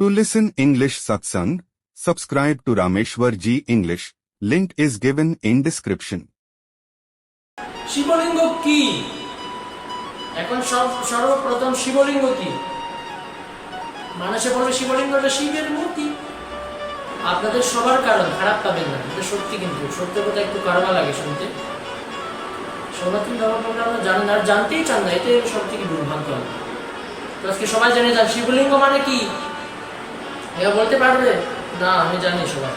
To listen English satsang, subscribe to Rameshwar Ji English. Link is given in description. শিবলিঙ্গ কি? এখন সর্বপ্রথম শিবলিঙ্গ কি? মানুষে বলবে শিবলিঙ্গটা শিবের মূর্তি। আপনাদের সবার কারণ খারাপ পাবেন না এটা সত্যি কিন্তু। সত্য কথা একটু কারণা লাগে শুনতে। সনাতন ধর্মটা জানেন আর জানতেই চান না এতে সব থেকে দুর্ভাগ্য। আজকে সবাই জেনে যান শিবলিঙ্গ মানে কি? এরা বলতে পারবে? না, আমি জানি সবাই।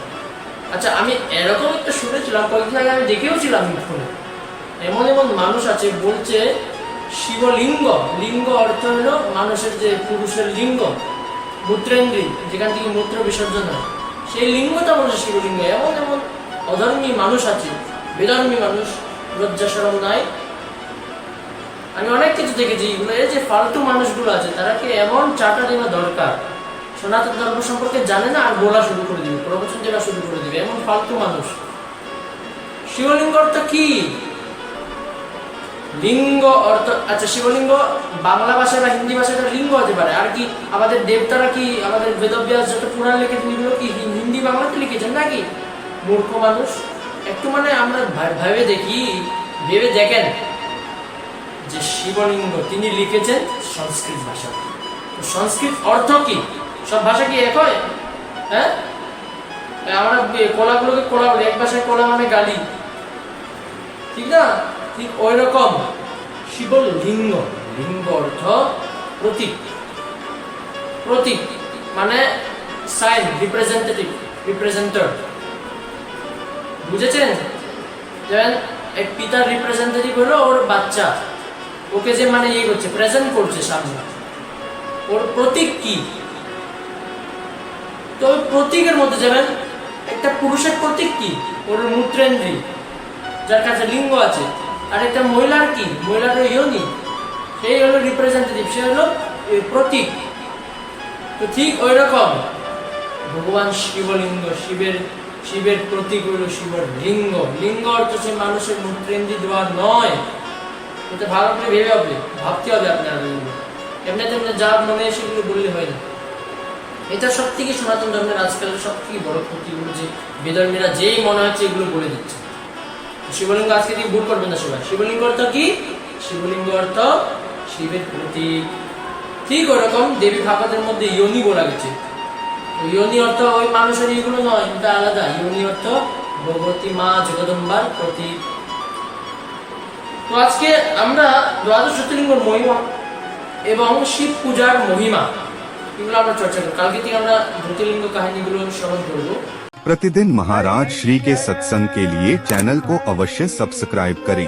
আচ্ছা আমি এরকম একটা শুনেছিলাম, কয়েকদিন আগে আমি দেখেও ছিলাম ফোনে। এমন এমন মানুষ আছে, বলছে শিবলিঙ্গ। লিঙ্গ অর্থ হলো মানুষের যে পুরুষের লিঙ্গ মূত্রেন্দ্রী যেখান থেকে মূত্র বিসর্জন হয়। সেই লিঙ্গটা বলছে শিবলিঙ্গ। এমন এমন অধর্মী মানুষ আছে বেধর্মী মানুষ লজ্জা সরম নাই। আমি অনেক কিছু দেখেছি, এগুলো এই যে ফালতু মানুষগুলো আছে তারাকে এমন চাটা দেওয়া দরকার? সনাতন ধর্ম সম্পর্কে জানে না আর বলা শুরু করে দিবে, প্রবচন দেওয়া শুরু করে দিবে, এমন ফালতু মানুষ। শিবলিঙ্গ অর্থ কি? লিঙ্গ অর্থ আচ্ছা শিবলিঙ্গ বাংলা ভাষায় বা হিন্দি ভাষায় লিঙ্গ হতে পারে। আর কি আমাদের দেবতারা কি আমাদের বেদব্যাস যত পুরাণ লিখেছেন এগুলো কি হিন্দি বাংলাতে লিখেছেন নাকি? মূর্খ মানুষ। একটু মানে আমরা ভেবে দেখি, ভেবে দেখেন যে শিবলিঙ্গ তিনি লিখেছেন সংস্কৃত ভাষা সংস্কৃত অর্থ কি? সব ভাষা কি এক হয়? হ্যাঁ? আমরা কোলাগুলোকে কোলা বলি, এক ভাষায় কোলা মানে গালি। ঠিক না? ঠিক ওই রকম। শিবলিঙ্গ লিঙ্গ। অর্থ প্রতীক। প্রতীক মানে সাইন রিপ্রেজেন্টেটিভ রিপ্রেজেন্টার বুঝেছেন? যেমন এক পিতার রিপ্রেজেন্টেটিভ হলো ওর বাচ্চা। ওকে যে মানে ইয়ে করছে প্রেজেন্ট করছে সামনে। ওর প্রতীক কি? তো ওই প্রতীকের মধ্যে যাবেন। একটা পুরুষের প্রতীক কি? ওর মূত্রেন্দ্রী, যার কাছে লিঙ্গ আছে। আর একটা মহিলার কি? মহিলার ইয়নি। সেই হলো রিপ্রেজেন্টেটিভ সে হলো প্রতীক। তো ঠিক ওই রকম। ভগবান শিবলিঙ্গ, শিবের শিবের প্রতীক হলো শিবর লিঙ্গ। লিঙ্গ অর্থ সে মানুষের মূত্রেন্দ্রী দেওয়া নয়। এটা ভালো করে ভেবে হবে ভাবতে হবে আপনার। এমনি তেমনি যা মনে সেগুলো বললে হয় না। এটা সব থেকে সনাতন ধর্মের আজকাল সব থেকে বড় ক্ষতিগুলো যে বেধর্মীরা যেই মনে হচ্ছে এগুলো বলে দিচ্ছে। শিবলিঙ্গ আজকে দিয়ে ভুল করবেন না সবাই। শিবলিঙ্গ অর্থ কি? শিবলিঙ্গ অর্থ শিবের প্রতীক। ঠিক ওরকম দেবী ভাগবতের মধ্যে ইয়নি বলা গেছে। ইয়নি অর্থ ওই মানুষের এগুলো নয়, এটা আলাদা। ইয়নি অর্থ ভগবতী মা জগদম্বার প্রতীক। তো আজকে আমরা দ্বাদশ জ্যোতির্লিঙ্গর মহিমা এবং শিব পূজার মহিমা এগুলো আমরা চর্চা করবো কালকে থেকে আমরা জ্যোতির্লিঙ্গ কাহিনীগুলো স্মরণ করবো प्रतिदिन महाराज श्री के सत्संग के लिए चैनल को अवश्य सब्सक्राइब करें